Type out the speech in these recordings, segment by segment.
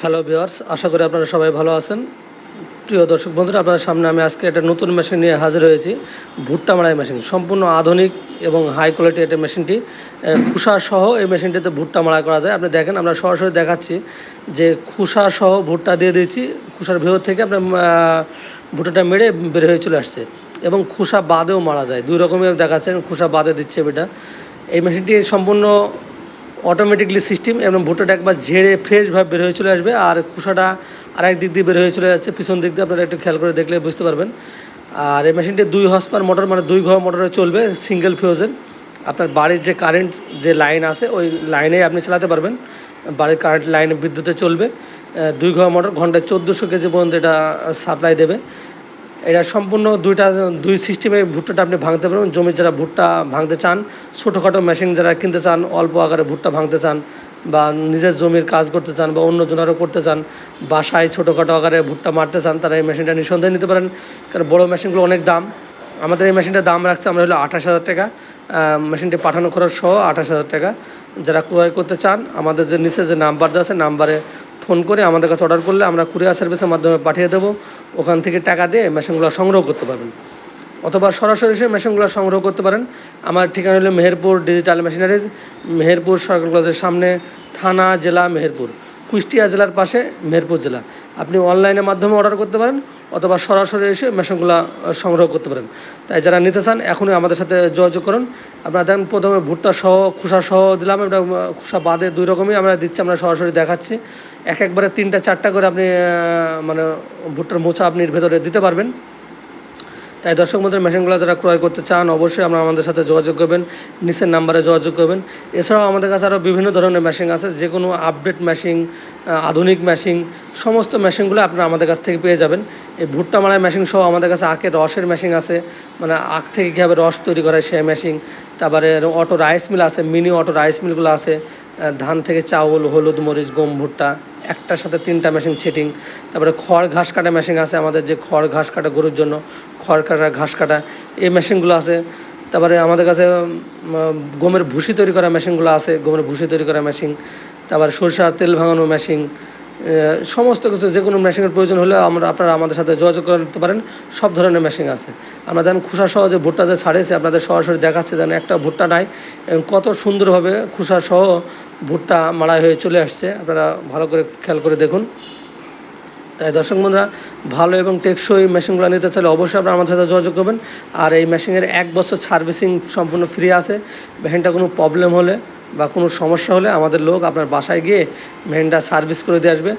Hello viewers আশা করি আপনারা সবাই ভালো আছেন। প্রিয় দর্শক বন্ধুরা, আপনাদের সামনে আমি আজকে একটা নতুন মেশিন নিয়ে হাজির হয়েছি, ভুট্টা মারাই মেশিন সম্পূর্ণ আধুনিক এবং হাই কোয়ালিটি এটা মেশিনটি খুসা সহ এই মেশিনটিতে ভুট্টা মারাই করা যায়। আপনি দেখেন, আমরা সরাসরি দেখাচ্ছি যে খুসা সহ ভুট্টা দিয়ে দিয়েছি। খুসার ভেতর থেকে আপনার ভুট্টাটা মেরে বের হয়ে চলে আসছে এবং খুসা বাদেও মারা যায়। দুই রকমের দেখাচ্ছেন, খুসা বাদে দিচ্ছে এটা এই মেশিনটি সম্পূর্ণ অটোমেটিকলি সিস্টেম এবং ভুট্টাটা একবার ঝেড়ে ফ্রেশভাবে বের হয়ে চলে আসবে আর খোসাটা আরেক দিক দিয়ে বের হয়ে চলে যাচ্ছে, পিছন দিক দিয়ে আপনারা একটু খেয়াল করে দেখলে বুঝতে পারবেন। আর এই মেশিনটি দুই হর্স পার মোটর মানে দুই ঘর মোটরে চলবে সিঙ্গেল ফিউজের আপনার বাড়ির যে কারেন্ট যে লাইন আছে, ওই লাইনে আপনি চালাতে পারবেন। বাড়ির কারেন্ট লাইনে বিদ্যুতে চলবে। দুই ঘর মোটর ঘন্টায় চোদ্দোশো কেজি পর্যন্ত এটা সাপ্লাই দেবে। এটা সম্পূর্ণ দুইটা, দুই সিস্টেমে ভুট্টাটা আপনি ভাঙতে পারবেন। জমি যারা ভুট্টা ভাঙতে চান, ছোটোখাটো মেশিন যারা কিনতে চান, অল্প আকারে ভুট্টা ভাঙতে চান বা নিজের জমির কাজ করতে চান বা অন্য জনেরও করতে চান, বাসায় ছোটোখাটো আকারে ভুট্টা মারতে চান, তারা এই মেশিনটা নিঃসন্দেহে নিতে পারেন। কারণ বড়ো মেশিনগুলো অনেক দাম। আমাদের এই মেশিনটার দাম রাখছে আমরা হলো আঠাশ হাজার টাকা। মেশিনটি পাঠানো খরচ সহ আঠাশ হাজার টাকা। যারা ক্রয় করতে চান, আমাদের যে নিচে যে নাম্বার দেওয়া আছে নাম্বারে ফোন করে আমাদের কাছে অর্ডার করলে আমরা কুরিয়ার সার্ভিসের মাধ্যমে পাঠিয়ে দেবো। ওখান থেকে টাকা দিয়ে মেশিনগুলো সংগ্রহ করতে পারবেন। অথবা সরাসরি এসে মেশিনগুলো সংগ্রহ করতে পারেন। আমার ঠিকানা হলো মেহেরপুর ডিজিটাল মেশিনারিজ, মেহেরপুর সরকার কলেজের সামনে, থানা, জেলা, মেহেরপুর। কুষ্টিয়া জেলার পাশে মেহেরপুর জেলা। আপনি অনলাইনের মাধ্যমে অর্ডার করতে পারেন অথবা সরাসরি এসে মেশিনগুলো সংগ্রহ করতে পারেন। তাই যারা নিতে চান, এখনই আমাদের সাথে যোগাযোগ করুন। আপনারা দেখেন প্রথমে ভুট্টা সহ, খোসা সহ দিলাম এটা খোসা বাদে দুই রকমই আমরা দিচ্ছি, আমরা সরাসরি দেখাচ্ছি। এক একবারে তিনটা, চারটা করে আপনি মানে ভুট্টার মোচা আপনি ভেতরে দিতে পারবেন। তাই দর্শক বন্ধুরা মেশিনগুলো যারা ক্রয় করতে চান, অবশ্যই আপনারা আমাদের সাথে যোগাযোগ করবেন। নিচের নাম্বারে যোগাযোগ করবেন। এছাড়াও আমাদের কাছে আরও বিভিন্ন ধরনের মেশিন আছে যে কোনো আপডেট মেশিন আধুনিক মেশিন সমস্ত মেশিনগুলো আপনারা আমাদের কাছ থেকে পেয়ে যাবেন। এই ভুট্টা মারাই মেশিন সহ আমাদের কাছে আখের রসের মেশিন আছে মানে আখ থেকে কীভাবে রস তৈরি করে সেই মেশিন তারপরে অটো রাইস মিল আছে মিনি অটো রাইস মিলগুলো আছে ধান থেকে চাউল, হলুদ, মরিচ, গম, ভুট্টা, একটার সাথে তিনটা মেশিন ছেটিং তারপরে খড় ঘাস কাটা মেশিন আছে আমাদের যে খড় ঘাস কাটা গরুর জন্য, খড় কাটা, ঘাস কাটা, এই মেশিনগুলো আছে। তারপরে আমাদের কাছে গমের ভুসি তৈরি করা মেশিনগুলো আছে, গমের ভুসি তৈরি করা মেশিন তারপর সরষার তেল ভাঙানো মেশিন সমস্ত কিছু যে কোনো মেশিনের প্রয়োজন হলে আমরা আপনারা আমাদের সাথে যোগাযোগ করতে পারেন। সব ধরনের মেশিন আছে। আমরা দেন খুসা সহ যে ভুট্টা যে ছাড়িয়েছে, আপনাদের সরাসরি দেখাচ্ছে যেন একটা ভুট্টা নাই, এবং কত সুন্দরভাবে খুসা সহ ভুট্টা মাড়াই হয়ে চলে আসছে। আপনারা ভালো করে খেয়াল করে দেখুন। তাই দর্শক বন্ধুরা, ভালো এবং টেকসই মেশিনগুলো নিতে চাইলে অবশ্যই আপনারা আমার সাথে যোগাযোগ করবেন। আর এই মেশিনের এক বছর সার্ভিসিং সম্পূর্ণ ফ্রি আছে। মেশিনটা কোনো প্রবলেম হলে বা কোনো সমস্যা হলে আমাদের লোক আপনার বাসায় গিয়ে ভ্যানটা সার্ভিস করে দিয়ে আসবে।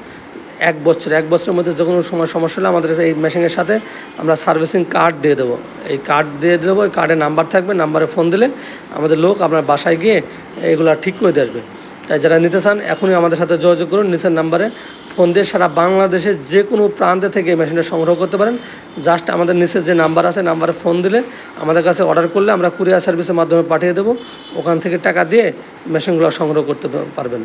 এক বছর, এক বছরের মধ্যে যে কোনো সময় সমস্যা হলে আমাদের এই মেশিনের সাথে আমরা সার্ভিসিং কার্ড দিয়ে দেবো। এই কার্ড দিয়ে দেবো, এই কার্ডে নাম্বার থাকবে, নাম্বারে ফোন দিলে আমাদের লোক আপনার বাসায় গিয়ে এগুলো ঠিক করে দিয়ে আসবে। তাই যারা নিতে চান, এখনই আমাদের সাথে যোগাযোগ করুন। নিচের নাম্বারে ফোন দিয়ে সারা বাংলাদেশের যে কোনো প্রান্তে থেকে এই মেশিনটা সংগ্রহ করতে পারেন। জাস্ট আমাদের নিচের যে নাম্বার আছে, নাম্বারে ফোন দিলে আমাদের কাছে অর্ডার করলে আমরা কুরিয়ার সার্ভিসের মাধ্যমে পাঠিয়ে দেবো। ওখান থেকে টাকা দিয়ে মেশিনগুলো সংগ্রহ করতে পারবেন।